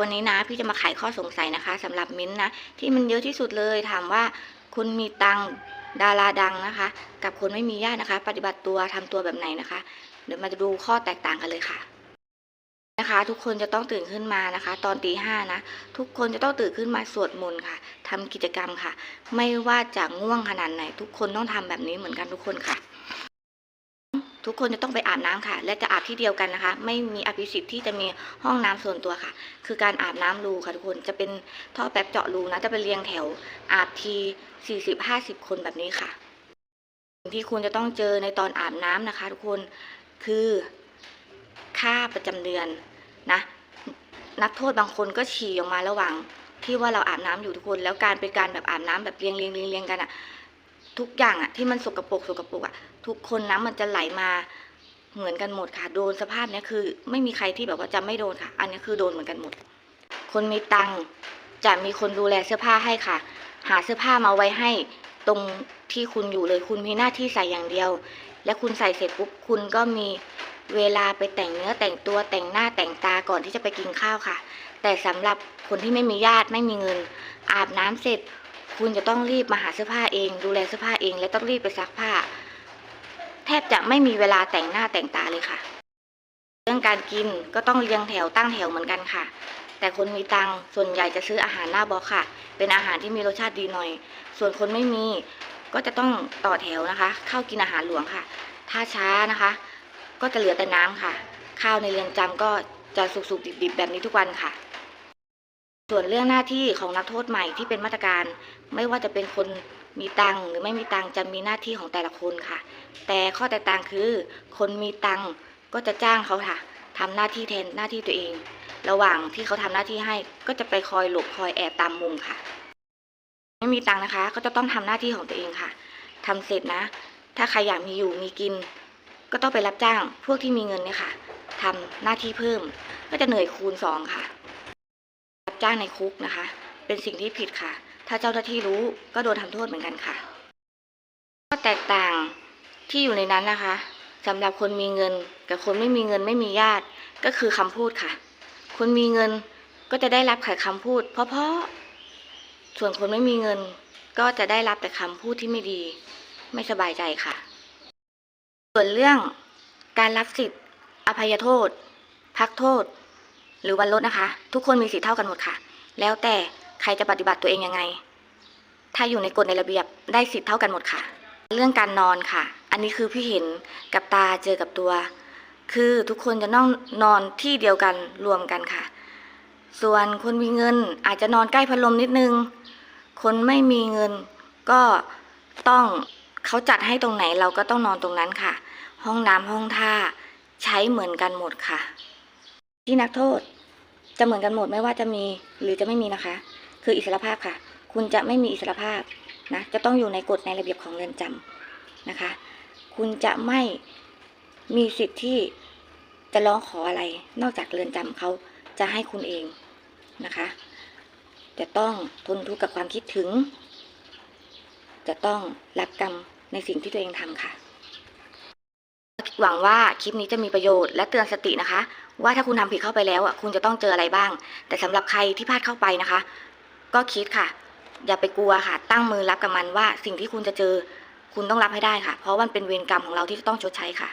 วันนี้นะ พี่จะมาไขข้อสงสัยนะคะสำหรับมิ้นท์นะ ที่มันเยอะที่สุดเลยถามว่าคุณมีตังดาราดังนะคะ กับคนไม่มีญาตินะคะ ปฏิบัติตัวทำตัวแบบไหนนะคะ เดี๋ยวมาดูข้อแตกต่างกันเลยค่ะนะคะทุกคนจะต้องตื่นขึ้นมานะคะ ตอนตีห้านะ ทุกคนจะต้องตื่นขึ้นมาสวดมนต์ค่ะทำกิจกรรมค่ะ ไม่ว่าจะง่วงขนาดไหน ทุกคนต้องทำแบบนี้เหมือนกันทุกคนค่ะ ทุกคนจะต้องไปอาบน้ำค่ะ และจะอาบที่เดียวกันนะคะ ไม่มีอภิสิทธิ์ที่จะมีห้องน้ำส่วนตัวค่ะ คือการอาบน้ำรูค่ะทุกคนจะเป็นท่อแป๊บเจาะรูนะ จะเป็นเรียงแถวอาบทีสี่สิบห้าสิบคนแบบนี้ค่ะสิ่งที่คุณจะต้องเจอในตอนอาบน้ำนะคะ ทุกคนคือค่าประจำเดือนนะนักโทษบางคนก็ฉี่ออกมาระหว่างที่ว่าเราอาบน้ำอยู่ทุกคน แล้วการเป็นการแบบอาบน้ำแบบเรียงเรียงเรียงเรียงกันอะ ทุกอย่างอะที่มันสกปรกสกปรกอะทุกคนน้ำมันจะไหลมาเหมือนกันหมดค่ะ โดนสภาพเนี้ยคือ ไม่มีใครที่แบบว่าจะไม่โดนค่ะ อันนี้คือโดนเหมือนกันหมด คนมีตังค์จะมีคนดูแลเสื้อผ้าให้ค่ะ หาเสื้อผ้ามาไว้ให้ตรงที่คุณอยู่เลยคุณมีหน้าที่ใส่อย่างเดียว และคุณใส่เสร็จปุ๊บคุณก็มีเวลาไปแต่งเนื้อแต่งตัวแต่งหน้าแต่งตาก่อนที่จะไปกินข้าวค่ะ แต่สำหรับคนที่ไม่มีญาติไม่มีเงิน อาบน้ำเสร็จ คุณจะต้องรีบมาหาเสื้อผ้าเอง ดูแลเสื้อผ้าเอง และต้องรีบไปซักผ้า แทบจะไม่มีเวลาแต่งหน้าแต่งตาเลยค่ะ เรื่องการกินก็ต้องเรียงแถวตั้งแถวเหมือนกันค่ะ แต่คนมีตังส่วนใหญ่จะซื้ออาหารหน้าบล็อค่ะ เป็นอาหารที่มีรสชาติดีหน่อย ส่วนคนไม่มีก็จะต้องต่อแถวนะคะ เข้ากินอาหารหลวงค่ะ ถ้าช้านะคะ ก็จะเหลือแต่น้ำค่ะ ข้าวในเรือนจำก็จะสุกๆดิบๆแบบนี้ทุกวันค่ะ ส่วนเรื่องหน้าที่ของนักโทษใหม่ที่เป็นมาตรการ ไม่ว่าจะเป็นคนมีตังหรือไม่มีตังจะมีหน้าที่ของแต่ละคนค่ะ แต่ข้อแตกต่างคือ คนมีตังก็จะจ้างเขาค่ะทำหน้าที่แทนหน้าที่ตัวเอง ระหว่างที่เขาทำหน้าที่ให้ก็จะไปคอยหลบคอยแอบตามมุมค่ะ ไม่มีตังนะคะ ก็จะต้องทำหน้าที่ของตัวเองค่ะทำเสร็จนะ ถ้าใครอยากมีอยู่มีกิน ก็ต้องไปรับจ้างพวกที่มีเงินเนี่ยค่ะทำหน้าที่เพิ่ม ก็จะเหนื่อยคูณสองค่ะ จ้างในคุกนะคะ เป็นสิ่งที่ผิดค่ะ ถ้าเจ้าหน้าที่รู้ก็โดนทำโทษเหมือนกันค่ะข้อแตกต่างที่อยู่ในนั้นนะคะสำหรับคนมีเงิน กับคนไม่มีเงินไม่มีญาติก็คือคำพูดค่ะ คนมีเงินก็จะได้รับแต่คำพูด เพราะๆส่วนคนไม่มีเงินก็จะได้รับแต่คำพูดที่ไม่ดี ไม่สบายใจค่ะ ส่วนเรื่องการรับสิทธิ์ อภัยโทษ พักโทษ หรือวันลดนะคะ ทุกคนมีสิทธิเท่ากันหมดค่ะ แล้วแต่ใครจะปฏิบัติตัวเองยังไง ถ้าอยู่ในกฎในระเบียบได้สิทธิเท่ากันหมดค่ะ เรื่องการนอนค่ะ อันนี้คือพี่เห็นกับตาเจอกับตัว คือทุกคนจะต้องนอนที่เดียวกันรวมกันค่ะ ส่วนคนมีเงินอาจจะนอนใกล้พัดลมนิดนึง คนไม่มีเงินก็ต้องเขาจัดให้ตรงไหนเราก็ต้องนอนตรงนั้นค่ะ ห้องน้ำห้องท่าใช้เหมือนกันหมดค่ะ ที่นักโทษ จะเหมือนกันหมดไม่ว่าจะมีหรือจะไม่มีนะคะ คืออิสรภาพค่ะ คุณจะไม่มีอิสรภาพนะจะต้องอยู่ในกฎในระเบียบของเรือนจำนะคะ คุณจะไม่มีสิทธิ์ที่จะร้องขออะไร นอกจากเรือนจำเขาจะให้คุณเองนะคะ จะต้องทนทุกข์กับความคิดถึง จะต้องรับกรรมในสิ่งที่ตัวเองทำค่ะ หวังว่าคลิปนี้จะมีประโยชน์และเตือนสตินะคะ ว่าถ้าคุณทำผิดเข้าไปแล้วอะคุณจะต้องเจออะไรบ้าง แต่สำหรับใครที่พลาดเข้าไปนะคะ ก็คิดค่ะ อย่าไปกลัวค่ะ ตั้งมือรับกับมันว่าสิ่งที่คุณจะเจอ คุณต้องรับให้ได้ค่ะ เพราะมันเป็นเวรกรรมของเราที่จะต้องชดใช้ค่ะ